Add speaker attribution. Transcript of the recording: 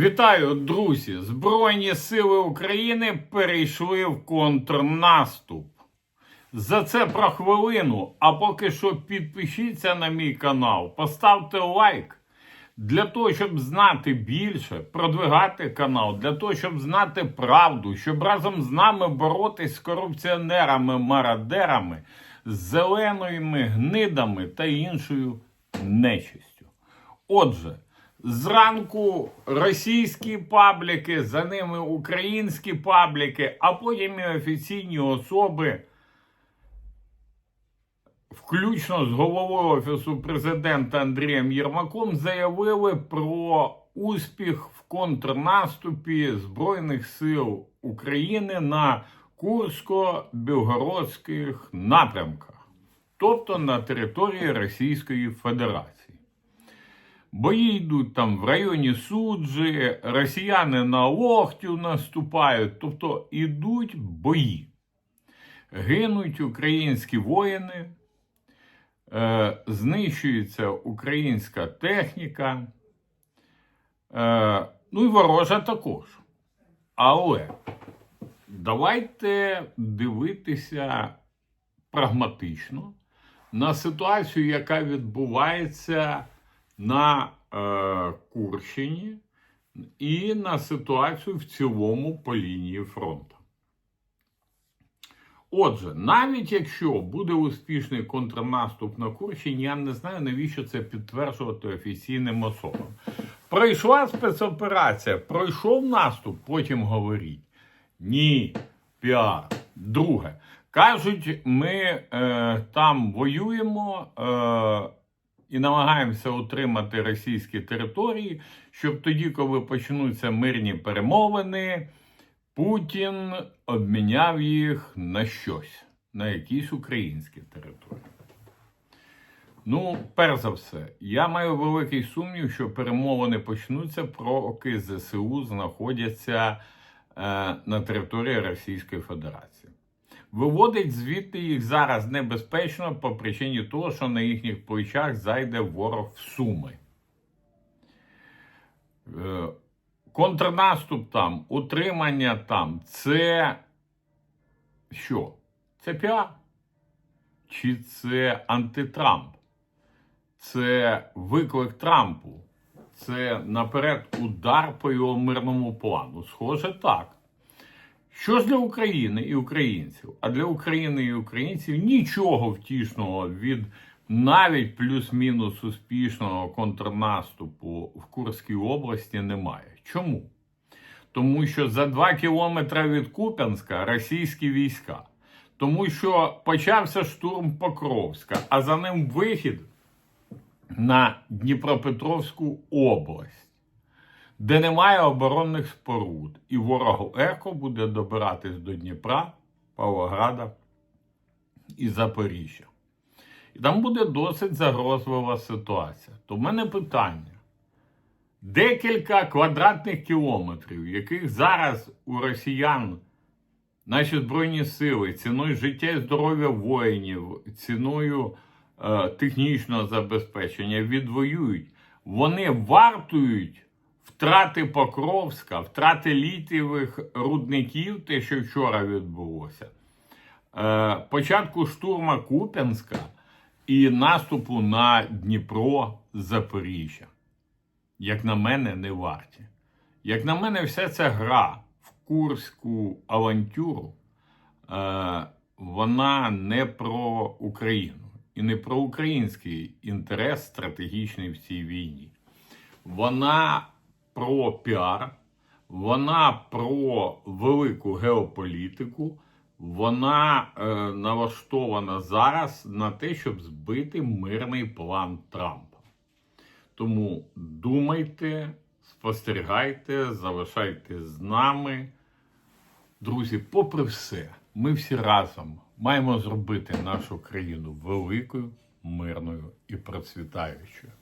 Speaker 1: Вітаю, друзі! Збройні сили України перейшли в контрнаступ. За це про хвилину. А поки що підпишіться на мій канал, поставте лайк для того, щоб знати більше, продвигати канал, для того, щоб знати правду, щоб разом з нами боротись з корупціонерами, марадерами, з зеленими гнидами та іншою нечистю. Отже, зранку російські пабліки, за ними українські пабліки, а потім і офіційні особи, включно з головою Офісу президента Андрієм Єрмаком, заявили про успіх в контрнаступі Збройних сил України на Курсько-Білгородських напрямках, тобто на території Російської Федерації. Бої йдуть там в районі суджі, росіяни на Лохтю наступають, тобто йдуть бої. Гинуть українські воїни, е, знищується українська техніка, е, ну і ворожа також. Але давайте дивитися прагматично на ситуацію, яка відбувається на е, Курщині і на ситуацію в цілому по лінії фронту. Отже, навіть якщо буде успішний контрнаступ на Курщині, я не знаю, навіщо це підтверджувати офіційним особам. Пройшла спецоперація, пройшов наступ, потім говоріть. Ні, піар. Друге. Кажуть, ми е, там воюємо. Е, і намагаємося утримати російські території, щоб тоді, коли почнуться мирні перемовини, Путін обміняв їх на щось, на якісь українські території. Ну, перш за все, я маю великий сумнів, що перемовини почнуться, поки ЗСУ знаходяться е, на території Російської Федерації. Виводить звідти їх зараз небезпечно по причині того, що на їхніх плечах зайде ворог в суми. Е, Контрнаступ там, утримання там це що? Це піар? Чи це антитрамп? Це виклик Трампу? Це наперед удар по його мирному плану? Схоже, так. Що ж для України і українців? А для України і українців нічого втішного від навіть плюс-мінус успішного контрнаступу в Курській області немає. Чому? Тому що за два кілометри від Куп'янська російські війська. Тому що почався штурм Покровська, а за ним вихід на Дніпропетровську область де немає оборонних споруд, і ворог легко буде добиратись до Дніпра, Павлограда і Запоріжжя. І там буде досить загрозлива ситуація. То в мене питання: декілька квадратних кілометрів, яких зараз у росіян наші Збройні сили ціною життя і здоров'я воїнів, ціною е, технічного забезпечення відвоюють, вони вартують втрати Покровська, втрати літієвих рудників, те, що вчора відбулося, е, початку штурма Куп'янська і наступу на Дніпро Запоріжжя. Як на мене, не варті. Як на мене, вся ця гра в Курську авантюру, е, вона не про Україну і не про український інтерес стратегічний в цій війні. Вона про піар, вона про велику геополітику, вона е, налаштована зараз на те, щоб збити мирний план Трампа. Тому думайте, спостерігайте, залишайтесь з нами. Друзі, попри все, ми всі разом маємо зробити нашу країну великою, мирною і процвітаючою.